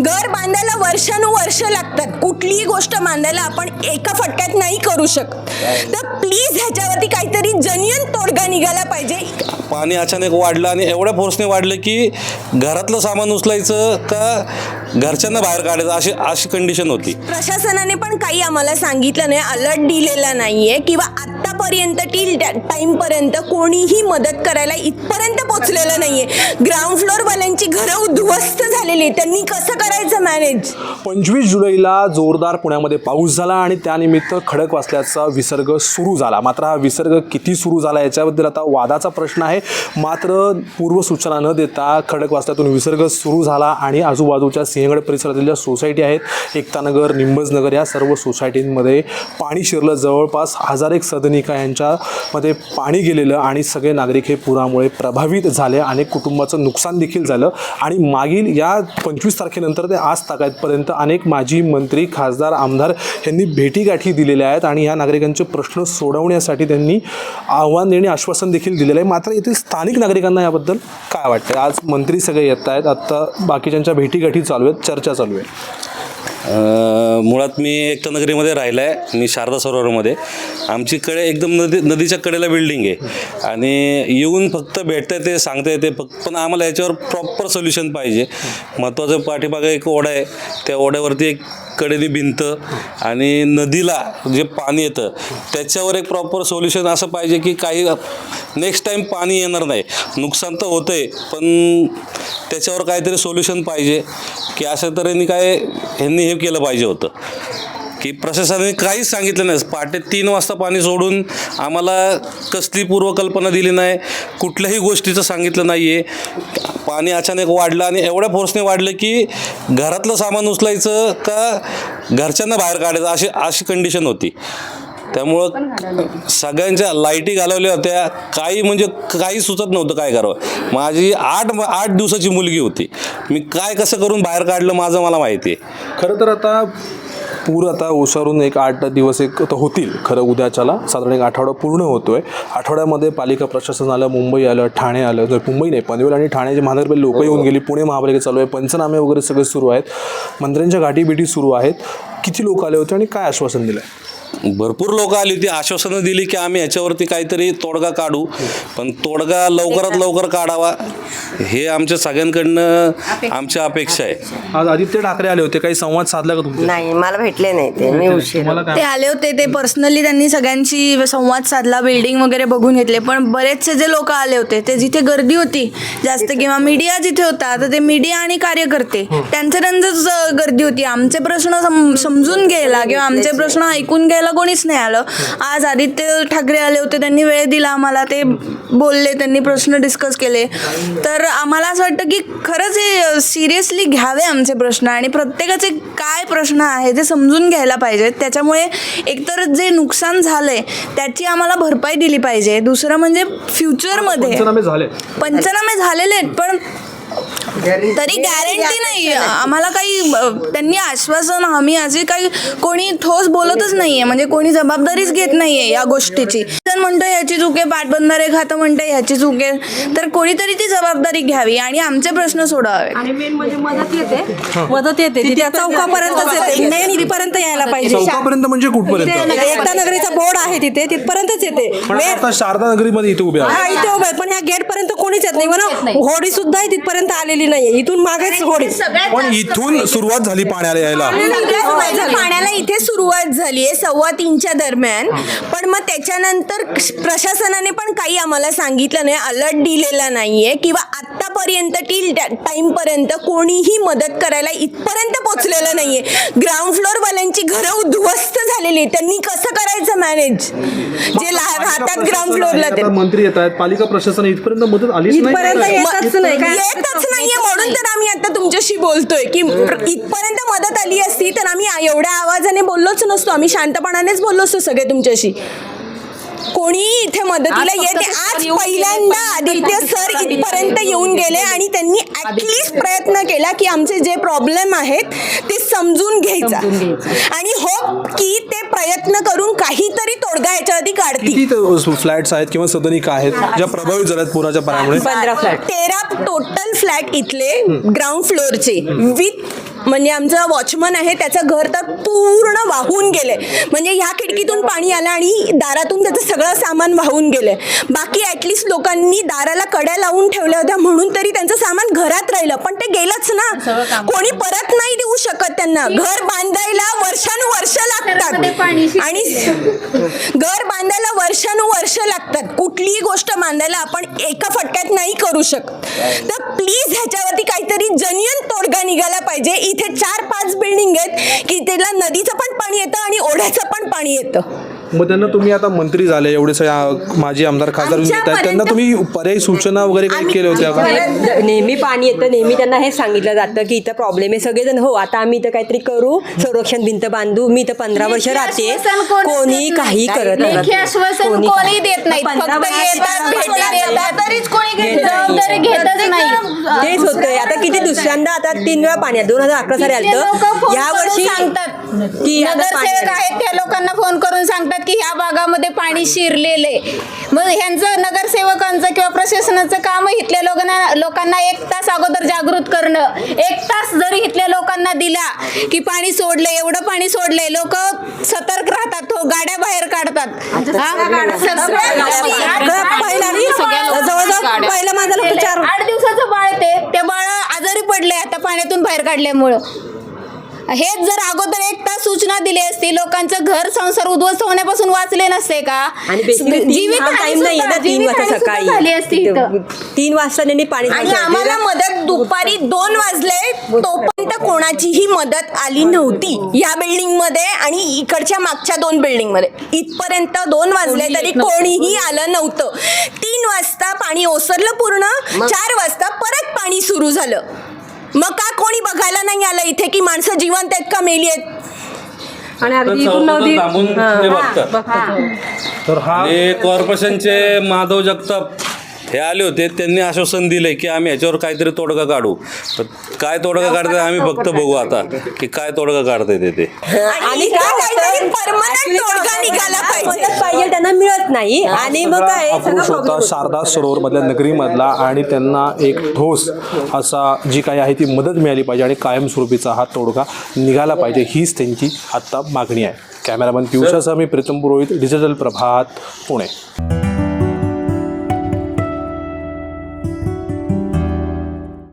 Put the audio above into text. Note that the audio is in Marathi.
घर बांधायला वर्षानुवर्ष लागतात. कुठलीही गोष्ट बांधायला आपण एका फटक्यात नाही करू शकत. तर प्लीज ह्याच्यावरती काहीतरी जनियन तोडगा निघाला पाहिजे. पाणी अचानक वाढलं आणि एवढ्या फोर्सने वाढलं की घरातलं सामान उचलायचं का घरच्यांना बाहेर काढायचं अशी अशी कंडिशन होती. प्रशासनाने पण काही आम्हाला सांगितलं नाही अलर्ट दिलेला नाहीये किंवा आतापर्यंत टिल टाइम पर्यंत कोणीही मदत करायला इथपर्यंत पोहोचलेलं नाहीये. ग्राउंड फ्लोअर वाल्यांची घरं उद्ध्वस्त झालेली आलेली त्यांनी कसं करायचं मॅनेज पंचवीस जुलैला जोरदार पुण्यामध्ये पाऊस झाला आणि त्यानिमित्त खडकवासल्याचा विसर्ग सुरू झाला. मात्र हा विसर्ग किती सुरू झाला याच्याबद्दल आता वादाचा प्रश्न आहे. मात्र पूर्वसूचना न देता खडकवासल्यातून विसर्ग सुरू झाला आणि आजूबाजूच्या सिंहगड परिसरातील ज्या सोसायटी आहेत एकतानगर निंबजनगर या सर्व सोसायटींमध्ये पाणी शिरलं. जवळपास हजार एक सदनिका यांच्यामध्ये पाणी गेलेलं आणि सगळे नागरिक हे पुरामुळे प्रभावित झाले. अनेक कुटुंबाचं नुकसान देखील झालं. आणि मागील या पंचवीस तारखेनंतर ते आज तारखेपर्यंत अनेक माजी मंत्री खासदार आमदार यांनी भेटीगाठी दिलेल्या आहेत आणि या नागरिकांचे प्रश्न सोडवण्यासाठी त्यांनी आव्हान देणे आश्वासन देखील दिलेलं आहे. मात्र येथील स्थानिक नागरिकांना याबद्दल काय वाटतं आज मंत्री सगळे येत आहेत. आत्ता बाकीच्यांच्या भेटीगाठी चालू आहेत चर्चा चालू आहे. मुळात मी एकतानगरीमध्ये राहिला आहे मी शारदा सरोवरमध्ये. आमची कडे एकदम नदी नदीच्या कडेला बिल्डिंग आहे. आणि येऊन फक्त भेटता येते सांगता येते फक्त पण आम्हाला याच्यावर प्रॉपर सोल्युशन पाहिजे. महत्त्वाचं पाठीमागं एक ओढा आहे. त्या ओढ्यावरती एक कडेने भिंत आणि नदीला जे पाणी येतं त्याच्यावर एक प्रॉपर सोल्युशन असं पाहिजे की काही नेक्स्ट टाईम पाणी येणार नाही. नुकसान तर होतं आहे पण त्याच्यावर काहीतरी सोल्युशन पाहिजे. की अशा तऱ्हेने काय ह्यांनी हे केलं पाहिजे होतं. की प्रशासनाने काहीच सांगितलं नाही. पहाटे तीन वाजता पाणी सोडून आम्हाला कसली पूर्वकल्पना दिली नाही. कुठल्याही गोष्टीचं सांगितलं नाही आहे पाणी अचानक वाढलं आणि एवढ्या फोर्सने वाढलं की घरातलं सामान उचलायचं का घरच्यांना बाहेर काढायचं अशी अशी कंडिशन होती. त्यामुळं सगळ्यांच्या लाईटी घालवल्या होत्या. काही म्हणजे काही सुचत नव्हतं काय करावं. माझी आठ आठ दिवसाची मुलगी होती. मी काय कसं करून बाहेर काढलं माझं मला माहिती आहे. खरं तर आता पूर आता ओसारून एक आठ दिवस एक तर होतील. खरं उद्याच्याला साधारण एक आठवडा पूर्ण होतोय. आठवड्यामध्ये पालिका प्रशासन आलं मुंबई आलं ठाणे आलं. जर मुंबई नाही पनवेल आणि ठाण्याचे महानगरपालिका लोक येऊन गेली. पुणे महापालिका चालू आहे. पंचनामे वगैरे सगळे सुरू आहेत. मंत्र्यांच्या गाठीभेटी सुरू आहेत. किती लोक आले होते आणि काय आश्वासन दिलं आहे भरपूर लोक आली होती आश्वासनं दिली की आम्ही याच्यावरती काहीतरी तोडगा काढू. पण तोडगा लवकरात लवकर काढावा. हे आमच्या सगळ्यांकडनं आमच्या अपेक्षा आहे. आज आदित्य ठाकरे आले होते काही संवाद साधला का तुमच्या नाही मला भेटले नाही ते मी उशीर ते काय आले होते ते पर्सनली त्यांनी सगळ्यांची संवाद साधला बिल्डिंग वगैरे बघून घेतले पण बरेचसे जे लोक आले होते ते जिथे गर्दी होती जास्त किंवा मीडिया जिथे होता तर ते मीडिया आणि कार्यकर्ते त्यांचं त्यांचंच अं, गर्दी होती. आमचे प्रश्न सम- समजून घ्यायला किंवा आमचे प्रश्न ऐकून घ्यायला कोणीच नाही आलं. आज आदित्य ठाकरे आले होते त्यांनी वेळ दिला आम्हाला ते बोलले त्यांनी प्रश्न डिस्कस केले. तर आम्हाला असं वाटतं की खरंच हे सिरियसली घ्यावे आमचे प्रश्न आणि प्रत्येकाचे काय प्रश्न आहे ते समजून घ्यायला पाहिजेत त्याच्यामुळे एकतर जे नुकसान झालंय त्याची आम्हाला भरपाई दिली पाहिजे. दुसरं म्हणजे फ्युचरमध्ये. पंचनामे झाले. पंचनामे झालेले आहेत पण तरी गॅरंटी नाही. आम्हाला काही त्यांनी आश्वासन हमी असे काही कोणी ठोस बोलतच नाहीये. म्हणजे कोणी जबाबदारीच घेत नाहीये या गोष्टीची. जण म्हणतो ह्याची चूक आहे पाटबंधारे खातं म्हणतं ह्याची चूक. आहे तर कोणीतरी ती जबाबदारी घ्यावी आणि आमचे प्रश्न सोडावे आणि मेन म्हणजे मदत येते. मदत येते. ती त्या चौकापर्यंतच येते. मेन इथपर्यंत यायला पाहिजे. चौकापर्यंत म्हणजे कुठपर्यंत? एकता नगरीचा बोर्ड आहे तिथे. तिथपर्यंतच येते. पण आता शारदा नगरीमध्ये इथे उभे हा आहे इथे उभे पण ह्या गेट पर्यंत कोणीच येत नाही. म्हणून होडी सुद्धा तिथपर्यंत आलेली नाहीये. इथून मागेच होडी. पण इथून सुरुवात झाली पाण्याला यायला. पाण्याला इथे सुरुवात झाली आहे सव्वा तीनच्या दरम्यान. पण मग त्याच्यानंतर प्रशासनाने पण काही आम्हाला सांगितलं नाही अलर्ट दिलेला नाहीये किंवा आतापर्यंत टिल टाइम पर्यंत कोणीही मदत करायला इथपर्यंत पोहोचलेलं नाहीये. ग्राउंड फ्लोअर वाल्यांची घरं उद्ध्वस्त झालेली. त्यांनी कसं करायचं मॅनेज जे राहतात ग्राउंड फ्लोअरला ते. मंत्री येत आहेत. पालिका प्रशासन इथपर्यंत मदत नाही. येतच नाहीये म्हणून तर आम्ही आता तुमच्याशी बोलतोय की प्र- इथपर्यंत मदत आली असती तर आम्ही एवढ्या आवाजाने बोललोच नसतो. आम्ही शांतपणानेच बोललो असतो सगळे तुमच्याशी. कोणी इथे मदतीला येते आज पहिल्यांदा आदित्य सर इथपर्यंत येऊन गेले. आणि त्यांनी ऍटलिस्ट प्रयत्न केला की आमचे जे प्रॉब्लेम आहेत ते समजून घ्यायचा. आणि हो की ते प्रयत्न करून काहीतरी तोडगा याच्यावरती काढतील. किती फ्लॅट्स आहेत किंवा सदनिका आहेत ज्या प्रभावित झाल्यात पुराच्या पाण्यामुळे? पंधरा फ्लॅट तेरा टोटल फ्लॅट इथले ग्राउंड फ्लोअरचे विथ म्हणजे आमचा वॉचमन आहे त्याचं घर तर पूर्ण वाहून गेले म्हणजे ह्या खिडकीतून पाणी आलं आणि दारातून त्याचं सगळं सामान वाहून गेले बाकी ॲटलिस्ट लोकांनी दाराला कड्या लावून ठेवल्या होत्या म्हणून तरी त्यांचं सामान घरात राहिलं. पण ते गेलंच ना. कोणी परत नाही देऊ शकत त्यांना. घर बांधायला वर्षानुवर्ष लागतात. आणि घर बांधायला वर्षानुवर्ष लागतात. कुठलीही गोष्ट मांडायला आपण एका फटक्यात नाही करू शकत. तर प्लीज ह्याच्यावरती काहीतरी जनियन तोडगा निघाला पाहिजे. इथे चार पाच बिल्डिंग आहेत की त्याला नदीचं पण पाणी येतं आणि ओढ्याचं पण पाणी येतं. मग त्यांना तुम्ही आता मंत्री झाले एवढे सगळे माजी आमदार खासदार येऊन येत आहेत त्यांना तुम्ही पर्यायी सूचना वगैरे काही केल्या होत्या का? नेहमी पाणी येतं नेहमी त्यांना हे सांगितलं जातं की इथं प्रॉब्लेम आहे. सगळेजण हो आता आम्ही इथं काहीतरी करू संरक्षण भिंत बांधू मी इथं पंधरा वर्ष राहते. कोणी काही. करत नाही. कोणी. देत तेच होतंय. आता किती दुसऱ्यांदा आता तीन वेळा पाण्यात दोन हजार अकरा साली आलं या वर्षी की नगरसेवक आहेत त्या लोकांना फोन करून सांगतात की ह्या भागामध्ये पाणी शिरलेले मग ह्यांचं नगरसेवकांचं किंवा प्रशासनाचं काम इथल्या लोकांना लोकांना एक तास अगोदर जागृत करणं एक तास जरी इथल्या लोकांना दिला की पाणी सोडलंय एवढं पाणी सोडलंय लोक सतर्क राहतात तो गाड्या बाहेर काढतात. हा? जवळजवळ पहिलं माझं आठ दिवसाचं बाळ ते बाळ आजारी पडले आता पाण्यातून बाहेर काढल्यामुळं. हेच जर अगोदर एक तास सूचना दिली असती लोकांचं घर संसार उद्ध्वस्त होण्यापासून वाचले नसते का? आणि basically तीन जीवित हा टाइम नाही ना तीन वाजता झाली असती सकाळी इथं. तीन वाजता त्यांनी पाणी आणि. आम्हाला मदत दुपारी दोन वाजले तोपर्यंत कोणाचीही मदत आली नव्हती. या बिल्डिंगमध्ये आणि इकडच्या मागच्या दोन बिल्डिंगमध्ये इथपर्यंत दोन वाजले तरी कोणीही आलं नव्हतं. तीन वाजता पाणी ओसरलं पूर्ण चार वाजता परत पाणी सुरू झालं. मग का कोणी बघायला नाही आलं इथे की माणसं जिवंत आहेत का मेली आहेत? आणि तर अगदी इथून चौकात नदी थांबून ते बघतात. तर हा आणि कॉर्पोरेशनचे माधव जगताप हे आले होते त्यांनी आश्वासन दिले की आम्ही ह्याच्यावर काहीतरी तोडगा काढू. तर काय तोडगा काढताय आम्ही फक्त बघू आता की काय तोडगा काढताय ते ते. आणि इथं काहीतरी परमनंट तोडगा निघाला पाहिजे. मदत पाहिजे त्यांना मिळत नाही. आणि मग काय सगळं अप्रोच problem होता होतं. शारदा सरोवरमधल्या नगरीमधला आणि त्यांना एक ठोस असा जी काही आहे ती मदत मिळाली पाहिजे आणि कायमस्वरूपीचा हा तोडगा निघाला पाहिजे हीच त्यांची आत्ता मागणी आहे. कॅमेरामॅन पियुषासह मी प्रीतम पुरोहित डिजिटल प्रभात पुणे.